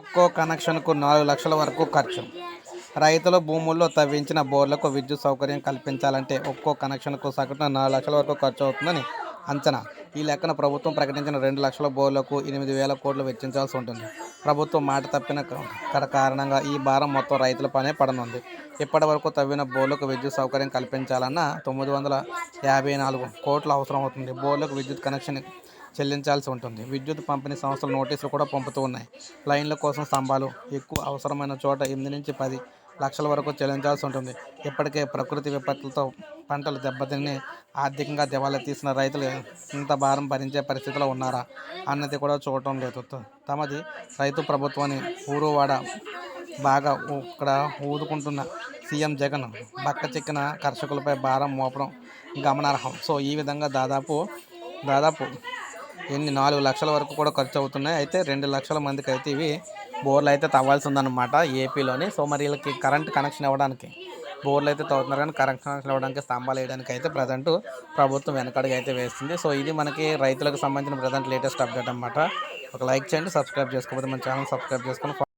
ఒక్కో కనెక్షన్కు నాలుగు లక్షల వరకు ఖర్చు. రైతుల భూముల్లో తవ్వించిన బోర్లకు విద్యుత్ సౌకర్యం కల్పించాలంటే ఒక్కో కనెక్షన్కు సగటున నాలుగు లక్షల వరకు ఖర్చు అవుతుందని అంచనా. ఈ లెక్కన ప్రభుత్వం ప్రకటించిన రెండు లక్షల బోర్లకు ఎనిమిది వేల కోట్లు వెచ్చించాల్సి ఉంటుంది. ప్రభుత్వం మాట తప్పిన కారణంగా ఈ భారం మొత్తం రైతుల పనే పడనుంది. ఇప్పటి వరకు తవ్విన బోర్లకు విద్యుత్ సౌకర్యం కల్పించాలన్న తొమ్మిది వందల యాభై నాలుగు కోట్లు అవసరం అవుతుంది బోర్లకు విద్యుత్ కనెక్షన్ చెల్లించాల్సి ఉంటుంది. విద్యుత్ పంపిణీ సంస్థలు నోటీసులు కూడా పంపుతూ ఉన్నాయి. లైన్ల కోసం స్తంభాలు ఎక్కువ అవసరమైన చోట ఎనిమిది నుంచి పది లక్షల వరకు చెల్లించాల్సి ఉంటుంది. ఇప్పటికే ప్రకృతి విపత్తులతో పంటలు దెబ్బతిని ఆర్థికంగా దివాలా తీసిన రైతులు ఇంత భారం భరించే పరిస్థితిలో ఉన్నారా అన్నది కూడా చూడటం లేదు. తమది రైతు ప్రభుత్వాన్ని ఊరువాడ బాగా ఇక్కడ ఊదుకుంటున్న సీఎం జగన్ బక్క చిక్కిన కర్షకులపై భారం మోపడం గమనార్హం. సో ఈ విధంగా దాదాపు దాదాపు ఎన్ని నాలుగు లక్షల వరకు కూడా ఖర్చు అవుతున్నాయి. అయితే రెండు లక్షల మందికి అయితే ఇవి బోర్లు అయితే తవ్వాల్సి ఉందన్నమాట ఏపీలోని. సో మరి వీళ్ళకి కరెంట్ కనెక్షన్ ఇవ్వడానికి బోర్లు అయితే తవ్వుతున్నారు కానీ కరెంట్ కనెక్షన్ ఇవ్వడానికి స్తంభాలు వేయడానికి అయితే ప్రజెంట్ ప్రభుత్వం వెనకడుగు అయితే వేస్తుంది. సో ఇది మనకి రైతులకు సంబంధించిన ప్రజెంట్ లేటెస్ట్ అప్డేట్ అన్నమాట. ఒక లైక్ చేయండి సబ్స్క్రైబ్ చేసుకోకపోతే మన ఛానల్ సబ్స్క్రైబ్ చేసుకొని